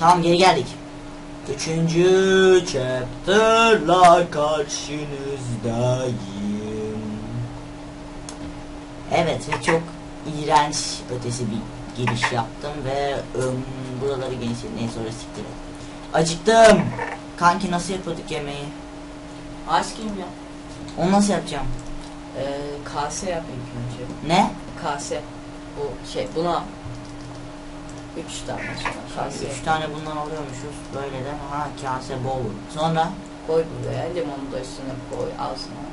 Tamam geri geldik. Üçüncü chapter'la karşınızdayım. Evet ve çok iğrenç ötesi bir giriş yaptım ve ım, buraları genişledim. Neyse orası siktir et. Acıktım. Kanki nasıl yapıyorduk yemeği? Ice cream yap. Onu nasıl yapacağım? Ee, kase yap ilk önce. Ne? Kase. Bu şey buna üç tane sonra kase. Üç tane bundan alıyormuşuz. Böyle de ha kase bol. Sonra Koy buraya limonu da üstüne koy ağzına.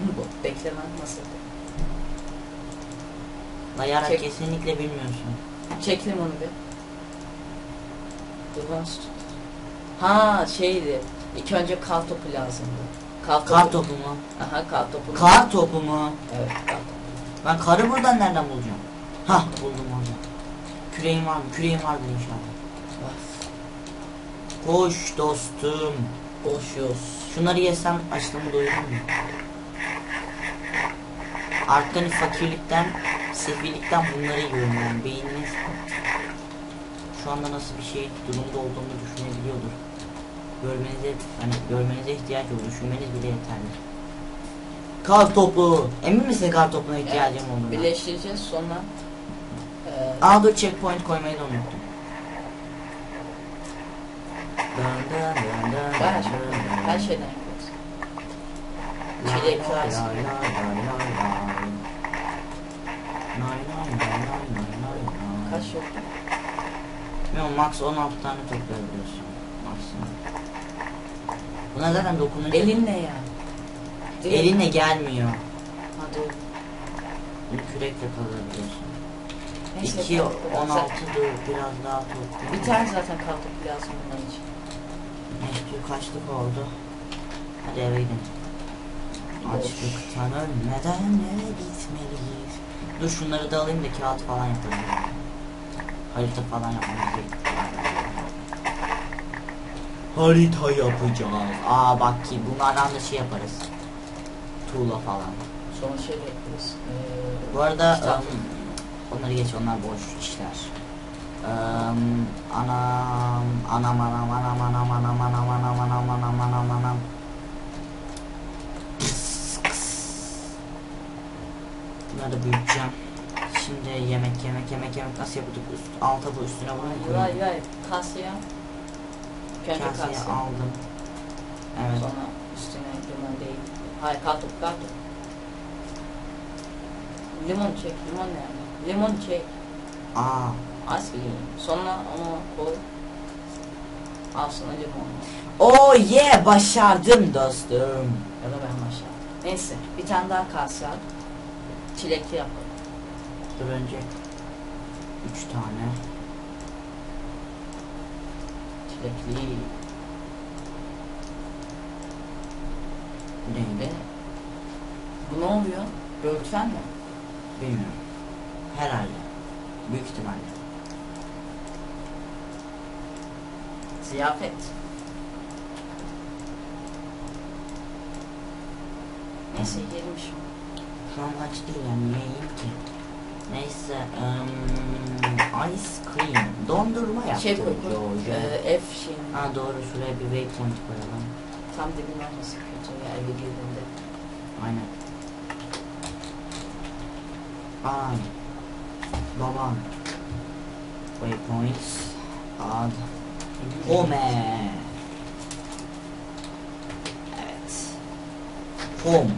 Bu beklemen nasıl? dayarak Çek. kesinlikle bilmiyorsun. Çek limonu bir. Sütü. Ha şeydi. İlk önce kar topu lazımdı. Kar topu. Kar topu mu? Aha kar topu. Kar topu mu? Evet kar topu. Ben karı buradan nereden bulacağım? Hah buldum orada. Küreğim var mı? Küreğim vardır inşallah. Bas. Koş dostum. Koşuyoruz. Şunları yesem açlığımı doyurur mu? Artık hani fakirlikten, sefillikten bunları yiyorum yani. Beyniniz şu anda nasıl bir şey durumda olduğunu düşünebiliyordur. Görmenize, hani görmenize ihtiyaç olur. Düşünmeniz bile yeterli. Kar topu. Emin misin kar topuna ihtiyacım Evet, olduğuna? Birleştireceğiz sonra Aa dur checkpoint koymayı da unuttum. Bayağı şey. Her şeyden yapıyoruz. Çile eklersin. Kaç yok? Bilmiyorum max 16 tane toplayabiliyorsun. Maksimum. Buna zaten dokununca... Elinle ya. Değil? Elinle gelmiyor. Hadi. Bir kürekle kazabiliyorsun. Neyse, 2 tamam. 16 dur biraz daha. Bir tane zaten topu lazım bunun için. Neyse kaçlık oldu. Hadi eve gidelim. Açlıktan ölmeden eve gitmeliyiz. Dur şunları da alayım da kağıt falan yapalım. Harita falan yapmamız gerekiyor. Harita yapacağız. Aa bak ki bunlardan da şey yaparız. Tuğla falan. Sonra şey yaparız. Eee, Bu arada ım, onları geç onlar boş işler. Im, anam anam anam anam anam anam anam anam anam anam anam anam Bunları büyüteceğim. Şimdi yemek yemek yemek yemek nasıl yapıyorduk? Üst, alta bu üstüne bunu koyayım? hayır. Kaseye. İlk önce Kaseye kase. aldım. Evet. Sonra üstüne limon değil. Hayır kar topu. Limon çek. Limon ne yani? Limon çek. Aa, Az limon. Sonra onu koy. Al sana limon. oh yeah başardım dostum. Ya da ben başlayayım. Neyse bir tane daha kase al. Çilekli yapalım. Dur önce 3 tane. Çilekli. Neydi? Bu ne oluyor? Böğürtlen mi? Bilmiyorum. Herhalde. Büyük ihtimalle. Ziyafet. Neyse yiyelim şimdi. Şu an aç değil yani niye yiyeyim ki? Neyse. ım, ice cream. Dondurma yaptım. Şey koy. Ee, F şeyini. Ha doğru şuraya bir waypoint koyalım. Tam dibine olması kötü ya eve girdiğinde. Aynen. Ay. Babam. Waypoints. Ad. Home. Evet. Home.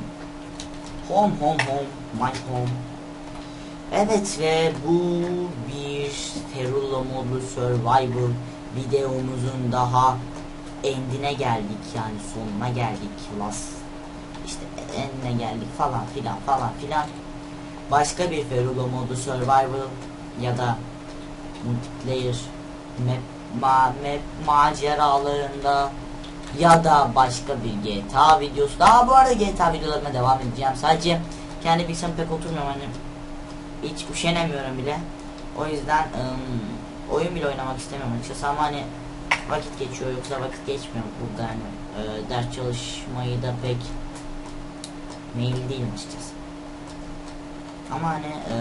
Home home home. My home. Evet ve bu bir Ferullo modlu survival videomuzun daha endine geldik yani sonuna geldik las işte endine geldik falan filan falan filan başka bir Ferullo modu survival ya da multiplayer map, ma, map maceralarında ya da başka bir GTA videosu. Daha bu arada GTA videolarına devam edeceğim. Sadece kendi bilgisayarım pek oturmuyorum hani hiç üşenemiyorum bile. O yüzden ım, oyun bile oynamak istemiyorum açıkçası ama hani vakit geçiyor yoksa vakit geçmiyor burada. Hani e, ders çalışmayı da pek meyilli değilim açıkçası ama hani e,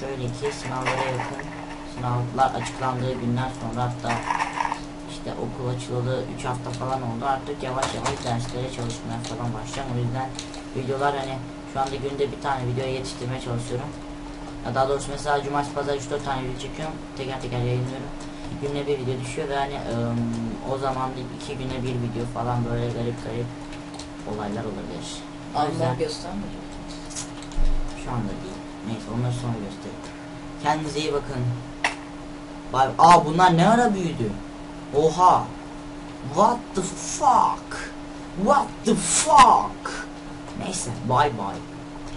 şöyle ki sınavlara yakın Sınavlar açıklandığı günden sonra hatta işte okul açılalı 3 hafta falan oldu. Artık yavaş yavaş derslere çalışmaya falan başlayacağım. O yüzden videolar hani şu anda günde bir tane video yetiştirmeye çalışıyorum. Ya daha doğrusu mesela cumartesi pazar 3-4 tane video çekiyorum. Teker teker yayınlıyorum. Günde bir video düşüyor ve hani ım, o zaman iki güne bir video falan böyle garip garip olaylar olabilir. O yüzden Allah göstermeyecek. şu anda değil. Neyse onları sonra gösterir. Kendinize iyi bakın. Bye. Aa bunlar ne ara büyüdü? Oha. What the fuck? What the fuck? Neyse bye bye.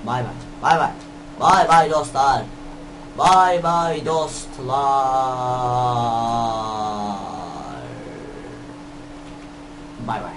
Bye bye. Bye bye. Bye bye dostlar. Bye bye dostlar. Bye bye.